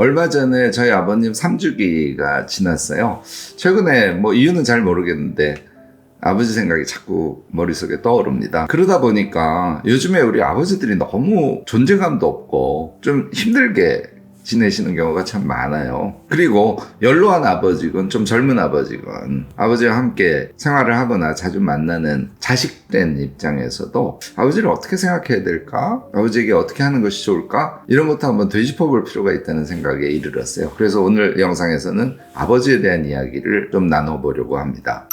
얼마 전에 저희 아버님 3주기가 지났어요. 최근에 뭐 이유는 잘 모르겠는데 아버지 생각이 자꾸 머릿속에 떠오릅니다. 그러다 보니까 요즘에 우리 아버지들이 너무 존재감도 없고 좀 힘들게 지내시는 경우가 참 많아요. 그리고 연로한 아버지건 좀 젊은 아버지건 아버지와 함께 생활을 하거나 자주 만나는 자식된 입장에서도 아버지를 어떻게 생각해야 될까? 아버지에게 어떻게 하는 것이 좋을까? 이런 것도 한번 되짚어 볼 필요가 있다는 생각에 이르렀어요. 그래서 오늘 영상에서는 아버지에 대한 이야기를 좀 나눠보려고 합니다.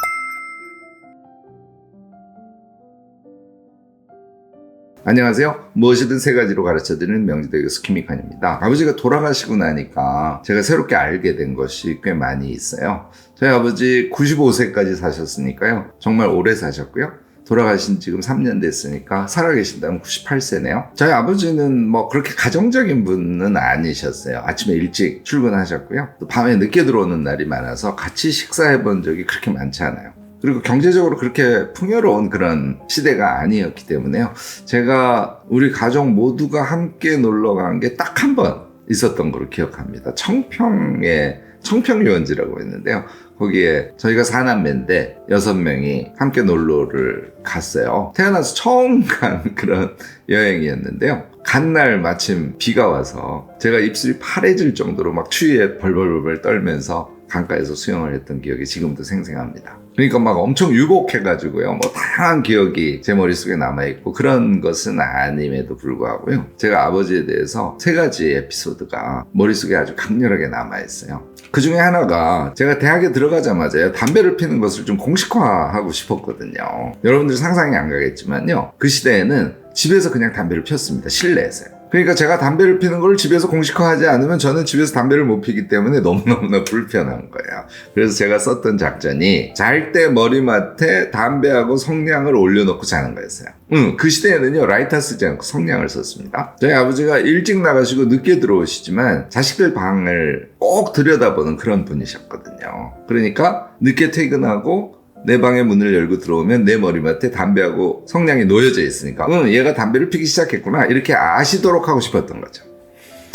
안녕하세요. 무엇이든 세 가지로 가르쳐드리는 명지대 교수 김익환입니다. 아버지가 돌아가시고 나니까 제가 새롭게 알게 된 것이 꽤 많이 있어요. 저희 아버지 95세까지 사셨으니까요. 정말 오래 사셨고요. 돌아가신 지금 3년 됐으니까 살아계신다면 98세네요. 저희 아버지는 뭐 그렇게 가정적인 분은 아니셨어요. 아침에 일찍 출근하셨고요. 또 밤에 늦게 들어오는 날이 많아서 같이 식사해 본 적이 그렇게 많지 않아요. 그리고 경제적으로 그렇게 풍요로운 그런 시대가 아니었기 때문에요. 제가 우리 가족 모두가 함께 놀러 간 게 딱 한 번 있었던 걸로 기억합니다. 청평에 청평 유원지라고 했는데요. 거기에 저희가 사남매인데 여섯 명이 함께 놀러를 갔어요. 태어나서 처음 간 그런 여행이었는데요. 간 날 마침 비가 와서 제가 입술이 파래질 정도로 막 추위에 벌벌벌 떨면서 강가에서 수영을 했던 기억이 지금도 생생합니다. 그러니까 막 엄청 유복해가지고요. 뭐 다양한 기억이 제 머릿속에 남아있고 그런 것은 아님에도 불구하고요. 제가 아버지에 대해서 세 가지 에피소드가 머릿속에 아주 강렬하게 남아있어요. 그 중에 하나가 제가 대학에 들어가자마자 담배를 피는 것을 좀 공식화하고 싶었거든요. 여러분들 상상이 안 가겠지만요. 그 시대에는 집에서 그냥 담배를 피웠습니다. 실내에서요. 그러니까 제가 담배를 피는 걸 집에서 공식화하지 않으면 저는 집에서 담배를 못 피기 때문에 너무너무나 불편한 거예요. 그래서 제가 썼던 작전이 잘 때 머리맡에 담배하고 성냥을 올려놓고 자는 거였어요. 응, 그 시대에는요, 라이터 쓰지 않고 성냥을 썼습니다. 저희 아버지가 일찍 나가시고 늦게 들어오시지만 자식들 방을 꼭 들여다보는 그런 분이셨거든요. 그러니까 늦게 퇴근하고 내 방의 문을 열고 들어오면 내 머리맡에 담배하고 성냥이 놓여져 있으니까 응 얘가 담배를 피기 시작했구나 이렇게 아시도록 하고 싶었던 거죠.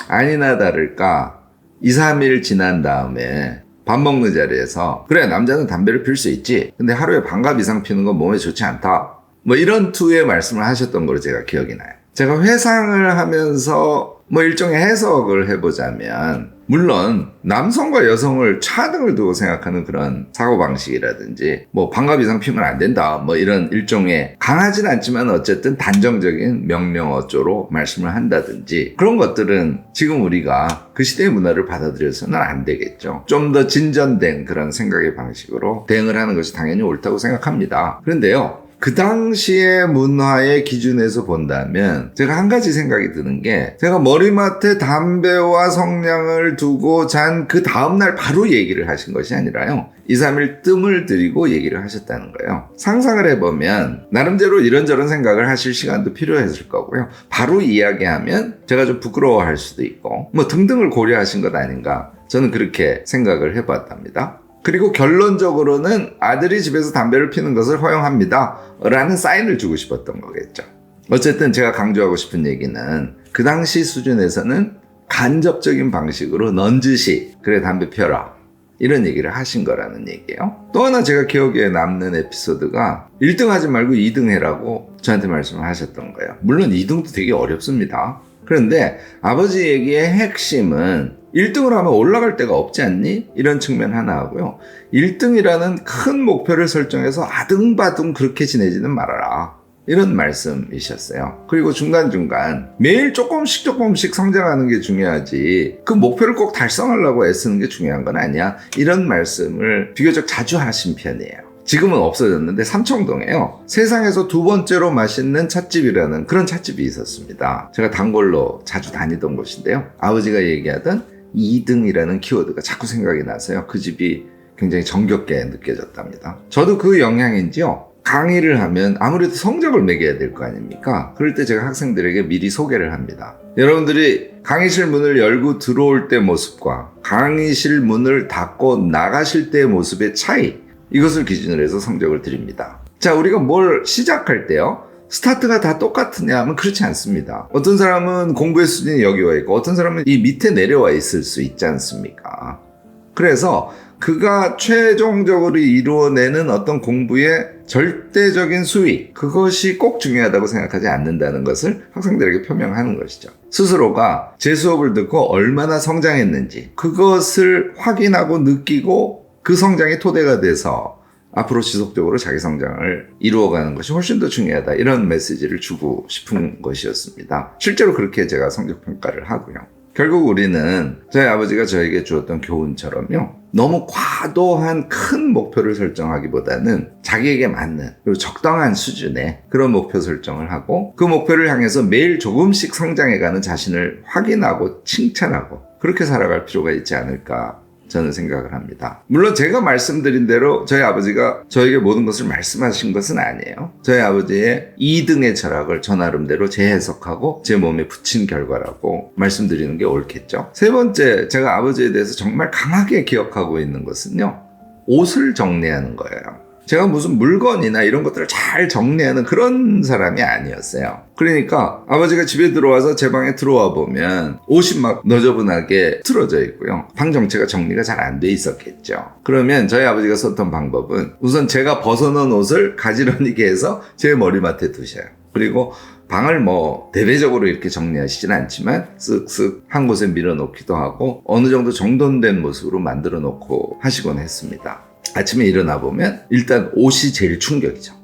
아니나 다를까 2, 3일 지난 다음에 밥 먹는 자리에서 그래 남자는 담배를 필수 있지 근데 하루에 반갑 이상 피는 건 몸에 좋지 않다. 뭐 이런 투의 말씀을 하셨던 걸로 제가 기억이 나요. 제가 회상을 하면서 뭐 일종의 해석을 해보자면 물론 남성과 여성을 차등을 두고 생각하는 그런 사고방식이라든지 뭐 반갑 이상 피면 안 된다 뭐 이런 일종의 강하진 않지만 어쨌든 단정적인 명령 어조로 말씀을 한다든지 그런 것들은 지금 우리가 그 시대의 문화를 받아들여서는 안 되겠죠. 좀 더 진전된 그런 생각의 방식으로 대응을 하는 것이 당연히 옳다고 생각합니다. 그런데요. 그 당시의 문화의 기준에서 본다면 제가 한 가지 생각이 드는 게 제가 머리맡에 담배와 성냥을 두고 잔 그 다음날 바로 얘기를 하신 것이 아니라요. 2, 3일 뜸을 들이고 얘기를 하셨다는 거예요. 상상을 해보면 나름대로 이런저런 생각을 하실 시간도 필요했을 거고요. 바로 이야기하면 제가 좀 부끄러워할 수도 있고 뭐 등등을 고려하신 것 아닌가 저는 그렇게 생각을 해봤답니다. 그리고 결론적으로는 아들이 집에서 담배를 피는 것을 허용합니다. 라는 사인을 주고 싶었던 거겠죠. 어쨌든 제가 강조하고 싶은 얘기는 그 당시 수준에서는 간접적인 방식으로 넌지시 그래 담배 펴라 이런 얘기를 하신 거라는 얘기예요. 또 하나 제가 기억에 남는 에피소드가 1등 하지 말고 2등 해라고 저한테 말씀을 하셨던 거예요. 물론 2등도 되게 어렵습니다. 그런데 아버지 얘기의 핵심은 1등을 하면 올라갈 데가 없지 않니? 이런 측면 하나 하고요. 1등이라는 큰 목표를 설정해서 아등바등 그렇게 지내지는 말아라. 이런 말씀이셨어요. 그리고 중간중간 매일 조금씩 조금씩 성장하는 게 중요하지 그 목표를 꼭 달성하려고 애쓰는 게 중요한 건 아니야. 이런 말씀을 비교적 자주 하신 편이에요. 지금은 없어졌는데 삼청동에요. 세상에서 두 번째로 맛있는 찻집이라는 그런 찻집이 있었습니다. 제가 단골로 자주 다니던 곳인데요. 아버지가 얘기하던 2등이라는 키워드가 자꾸 생각이 나서요. 그 집이 굉장히 정겹게 느껴졌답니다. 저도 그 영향인지요. 강의를 하면 아무래도 성적을 매겨야 될 거 아닙니까? 그럴 때 제가 학생들에게 미리 소개를 합니다. 여러분들이 강의실 문을 열고 들어올 때 모습과 강의실 문을 닫고 나가실 때의 모습의 차이, 이것을 기준으로 해서 성적을 드립니다. 자, 우리가 뭘 시작할 때요? 스타트가 다 똑같으냐 하면 그렇지 않습니다. 어떤 사람은 공부의 수준이 여기 와 있고 어떤 사람은 이 밑에 내려와 있을 수 있지 않습니까? 그래서 그가 최종적으로 이루어내는 어떤 공부의 절대적인 수위, 그것이 꼭 중요하다고 생각하지 않는다는 것을 학생들에게 표명하는 것이죠. 스스로가 제 수업을 듣고 얼마나 성장했는지, 그것을 확인하고 느끼고 그 성장이 토대가 돼서 앞으로 지속적으로 자기 성장을 이루어가는 것이 훨씬 더 중요하다. 이런 메시지를 주고 싶은 것이었습니다. 실제로 그렇게 제가 성적 평가를 하고요. 결국 우리는 저희 아버지가 저에게 주었던 교훈처럼요. 너무 과도한 큰 목표를 설정하기보다는 자기에게 맞는 그리고 적당한 수준의 그런 목표 설정을 하고 그 목표를 향해서 매일 조금씩 성장해가는 자신을 확인하고 칭찬하고 그렇게 살아갈 필요가 있지 않을까 저는 생각을 합니다. 물론 제가 말씀드린 대로 저희 아버지가 저에게 모든 것을 말씀하신 것은 아니에요. 저희 아버지의 2등의 철학을 저 나름대로 재해석하고 제 몸에 붙인 결과라고 말씀드리는 게 옳겠죠. 세 번째, 제가 아버지에 대해서 정말 강하게 기억하고 있는 것은요. 옷을 정리하는 거예요. 제가 무슨 물건이나 이런 것들을 잘 정리하는 그런 사람이 아니었어요. 그러니까 아버지가 집에 들어와서 제 방에 들어와 보면 옷이 막 너저분하게 틀어져 있고요. 방 정체가 정리가 잘 안 돼 있었겠죠. 그러면 저희 아버지가 썼던 방법은 우선 제가 벗어놓은 옷을 가지런히게 해서 제 머리맡에 두셔요. 그리고 방을 뭐 대대적으로 이렇게 정리하시진 않지만 쓱쓱 한 곳에 밀어놓기도 하고 어느 정도 정돈된 모습으로 만들어 놓고 하시곤 했습니다. 아침에 일어나 보면 일단 옷이 제일 충격이죠.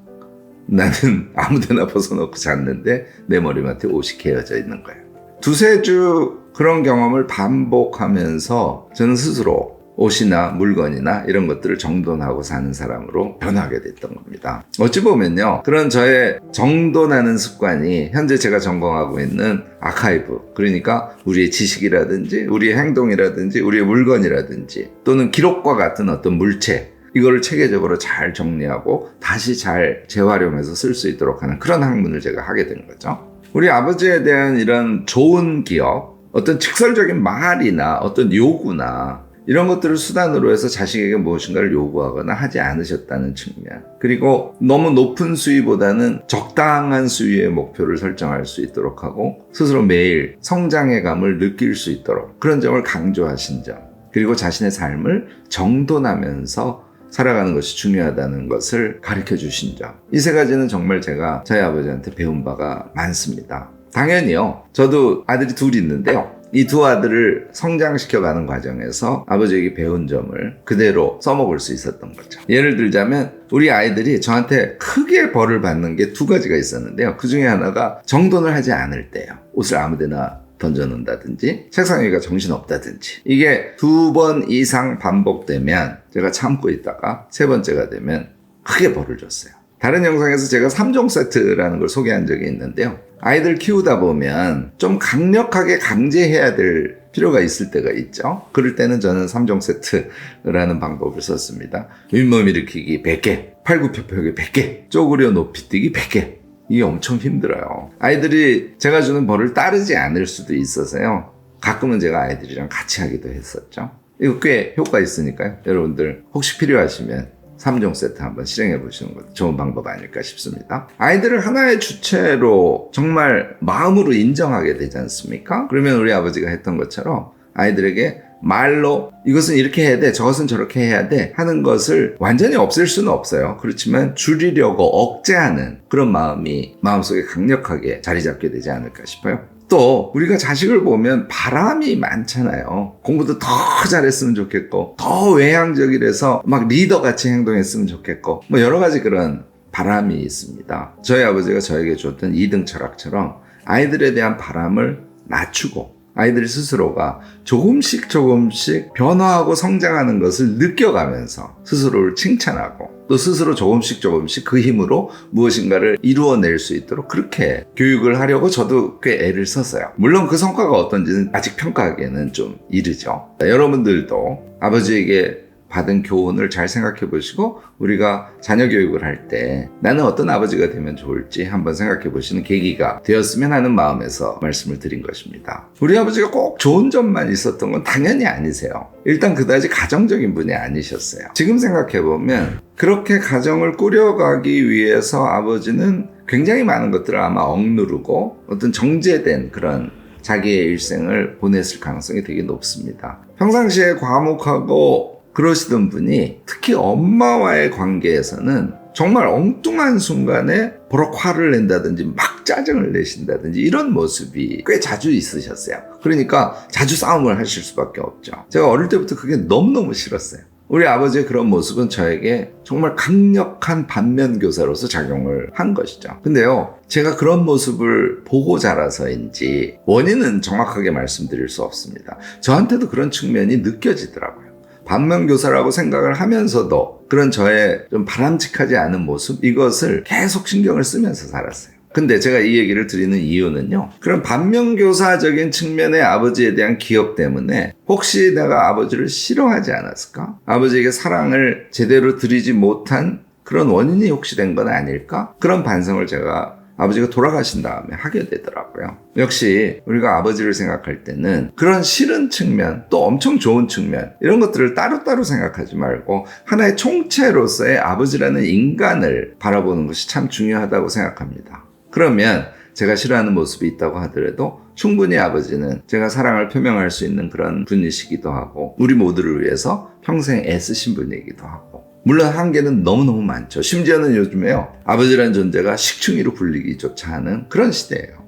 나는 아무 데나 벗어놓고 잤는데 내 머리맡에 옷이 개어져 있는 거예요. 두세 주 그런 경험을 반복하면서 저는 스스로 옷이나 물건이나 이런 것들을 정돈하고 사는 사람으로 변하게 됐던 겁니다. 어찌 보면요. 그런 저의 정돈하는 습관이 현재 제가 전공하고 있는 아카이브, 그러니까 우리의 지식이라든지 우리의 행동이라든지 우리의 물건이라든지 또는 기록과 같은 어떤 물체, 이거를 체계적으로 잘 정리하고 다시 잘 재활용해서 쓸 수 있도록 하는 그런 학문을 제가 하게 된 거죠. 우리 아버지에 대한 이런 좋은 기억, 어떤 직설적인 말이나 어떤 요구나 이런 것들을 수단으로 해서 자식에게 무엇인가를 요구하거나 하지 않으셨다는 측면. 그리고 너무 높은 수위보다는 적당한 수위의 목표를 설정할 수 있도록 하고 스스로 매일 성장의 감을 느낄 수 있도록 그런 점을 강조하신 점. 그리고 자신의 삶을 정돈하면서 살아가는 것이 중요하다는 것을 가르쳐 주신 점. 이 세 가지는 정말 제가 저희 아버지한테 배운 바가 많습니다. 당연히요. 저도 아들이 둘 있는데요. 이두 아들을 성장시켜가는 과정에서 아버지에게 배운 점을 그대로 써먹을 수 있었던 거죠. 예를 들자면 우리 아이들이 저한테 크게 벌을 받는 게 두 가지가 있었는데요. 그 중에 하나가 정돈을 하지 않을 때요. 옷을 아무데나 던져놓는다든지 책상 위가 정신없다든지 이게 두 번 이상 반복되면 제가 참고 있다가 세 번째가 되면 크게 벌을 줬어요. 다른 영상에서 제가 3종 세트라는 걸 소개한 적이 있는데요. 아이들 키우다 보면 좀 강력하게 강제해야 될 필요가 있을 때가 있죠. 그럴 때는 저는 3종 세트라는 방법을 썼습니다. 윗몸 일으키기 100개, 팔굽혀펴기 100개, 쪼그려 높이 뛰기 100개. 이게 엄청 힘들어요. 아이들이 제가 주는 벌을 따르지 않을 수도 있어서요. 가끔은 제가 아이들이랑 같이 하기도 했었죠. 이거 꽤 효과 있으니까요. 여러분들 혹시 필요하시면 3종 세트 한번 실행해 보시는 것도 좋은 방법 아닐까 싶습니다. 아이들을 하나의 주체로 정말 마음으로 인정하게 되지 않습니까? 그러면 우리 아버지가 했던 것처럼 아이들에게 말로 이것은 이렇게 해야 돼, 저것은 저렇게 해야 돼 하는 것을 완전히 없앨 수는 없어요. 그렇지만 줄이려고 억제하는 그런 마음이 마음속에 강력하게 자리 잡게 되지 않을까 싶어요. 또 우리가 자식을 보면 바람이 많잖아요. 공부도 더 잘했으면 좋겠고 더 외향적이라서 막 리더 같이 행동했으면 좋겠고 뭐 여러 가지 그런 바람이 있습니다. 저희 아버지가 저에게 줬던 2등 철학처럼 아이들에 대한 바람을 낮추고 아이들 스스로가 조금씩 조금씩 변화하고 성장하는 것을 느껴가면서 스스로를 칭찬하고 또 스스로 조금씩 조금씩 그 힘으로 무엇인가를 이루어낼 수 있도록 그렇게 교육을 하려고 저도 꽤 애를 썼어요. 물론 그 성과가 어떤지는 아직 평가하기에는 좀 이르죠. 여러분들도 아버지에게 받은 교훈을 잘 생각해 보시고 우리가 자녀 교육을 할 때 나는 어떤 아버지가 되면 좋을지 한번 생각해 보시는 계기가 되었으면 하는 마음에서 말씀을 드린 것입니다. 우리 아버지가 꼭 좋은 점만 있었던 건 당연히 아니세요. 일단 그다지 가정적인 분이 아니셨어요. 지금 생각해 보면 그렇게 가정을 꾸려가기 위해서 아버지는 굉장히 많은 것들을 아마 억누르고 어떤 정제된 그런 자기의 일생을 보냈을 가능성이 되게 높습니다. 평상시에 과묵하고 그러시던 분이 특히 엄마와의 관계에서는 정말 엉뚱한 순간에 버럭 화를 낸다든지 막 짜증을 내신다든지 이런 모습이 꽤 자주 있으셨어요. 그러니까 자주 싸움을 하실 수밖에 없죠. 제가 어릴 때부터 그게 너무너무 싫었어요. 우리 아버지의 그런 모습은 저에게 정말 강력한 반면 교사로서 작용을 한 것이죠. 근데요, 제가 그런 모습을 보고 자라서인지 원인은 정확하게 말씀드릴 수 없습니다. 저한테도 그런 측면이 느껴지더라고요. 반면교사라고 생각을 하면서도 그런 저의 좀 바람직하지 않은 모습, 이것을 계속 신경을 쓰면서 살았어요. 근데 제가 이 얘기를 드리는 이유는요. 그런 반면교사적인 측면의 아버지에 대한 기억 때문에 혹시 내가 아버지를 싫어하지 않았을까? 아버지에게 사랑을 제대로 드리지 못한 그런 원인이 혹시 된 건 아닐까? 그런 반성을 제가 아버지가 돌아가신 다음에 하게 되더라고요. 역시 우리가 아버지를 생각할 때는 그런 싫은 측면, 또 엄청 좋은 측면, 이런 것들을 따로따로 생각하지 말고 하나의 총체로서의 아버지라는 인간을 바라보는 것이 참 중요하다고 생각합니다. 그러면 제가 싫어하는 모습이 있다고 하더라도 충분히 아버지는 제가 사랑을 표명할 수 있는 그런 분이시기도 하고 우리 모두를 위해서 평생 애쓰신 분이기도 하고 물론 한계는 너무너무 많죠. 심지어는 요즘에요. 아버지라는 존재가 식충이로 불리기조차 하는 그런 시대예요.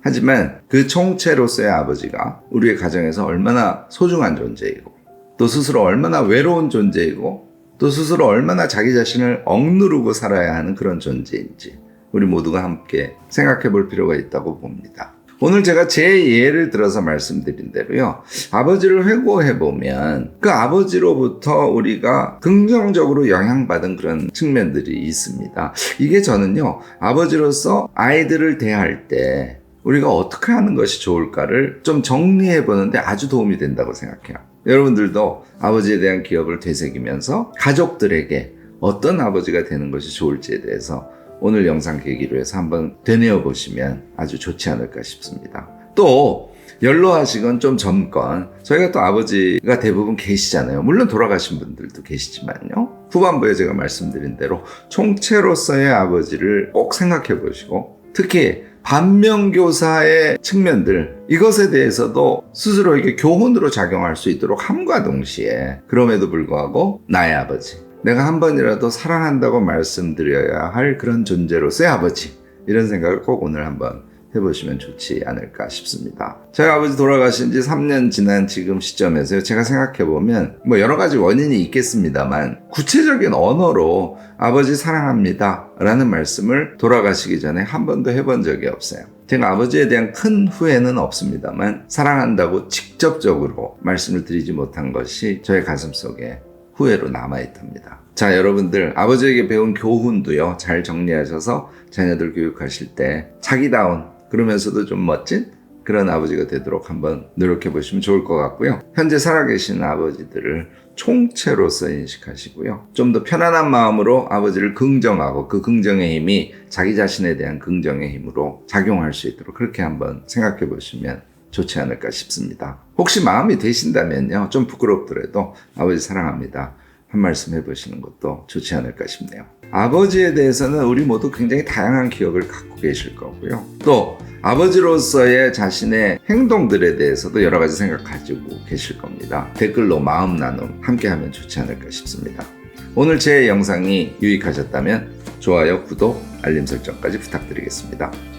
하지만 그 총체로서의 아버지가 우리의 가정에서 얼마나 소중한 존재이고 또 스스로 얼마나 외로운 존재이고 또 스스로 얼마나 자기 자신을 억누르고 살아야 하는 그런 존재인지 우리 모두가 함께 생각해 볼 필요가 있다고 봅니다. 오늘 제가 제 예를 들어서 말씀드린 대로요. 아버지를 회고해 보면 그 아버지로부터 우리가 긍정적으로 영향받은 그런 측면들이 있습니다. 이게 저는요. 아버지로서 아이들을 대할 때 우리가 어떻게 하는 것이 좋을까를 좀 정리해 보는데 아주 도움이 된다고 생각해요. 여러분들도 아버지에 대한 기억을 되새기면서 가족들에게 어떤 아버지가 되는 것이 좋을지에 대해서 오늘 영상 계기로 해서 한번 되뇌어 보시면 아주 좋지 않을까 싶습니다. 또 연로하시건 좀 젊건 저희가 또 아버지가 대부분 계시잖아요. 물론 돌아가신 분들도 계시지만요. 후반부에 제가 말씀드린 대로 총체로서의 아버지를 꼭 생각해 보시고 특히 반면교사의 측면들 이것에 대해서도 스스로에게 교훈으로 작용할 수 있도록 함과 동시에 그럼에도 불구하고 나의 아버지 내가 한 번이라도 사랑한다고 말씀드려야 할 그런 존재로서의 아버지 이런 생각을 꼭 오늘 한번 해보시면 좋지 않을까 싶습니다. 저희 아버지 돌아가신 지 3년 지난 지금 시점에서 제가 생각해보면 뭐 여러 가지 원인이 있겠습니다만 구체적인 언어로 아버지 사랑합니다 라는 말씀을 돌아가시기 전에 한 번도 해본 적이 없어요. 제가 아버지에 대한 큰 후회는 없습니다만 사랑한다고 직접적으로 말씀을 드리지 못한 것이 저의 가슴 속에 후회로 남아있답니다. 자, 여러분들, 아버지에게 배운 교훈도요, 잘 정리하셔서 자녀들 교육하실 때 자기다운, 그러면서도 좀 멋진 그런 아버지가 되도록 한번 노력해 보시면 좋을 것 같고요. 현재 살아계신 아버지들을 총체로서 인식하시고요. 좀 더 편안한 마음으로 아버지를 긍정하고 그 긍정의 힘이 자기 자신에 대한 긍정의 힘으로 작용할 수 있도록 그렇게 한번 생각해 보시면 좋지 않을까 싶습니다. 혹시 마음이 되신다면요. 좀 부끄럽더라도 아버지 사랑합니다. 한 말씀 해보시는 것도 좋지 않을까 싶네요. 아버지에 대해서는 우리 모두 굉장히 다양한 기억을 갖고 계실 거고요. 또 아버지로서의 자신의 행동들에 대해서도 여러 가지 생각 가지고 계실 겁니다. 댓글로 마음 나눔 함께 하면 좋지 않을까 싶습니다. 오늘 제 영상이 유익하셨다면 좋아요, 구독, 알림 설정까지 부탁드리겠습니다.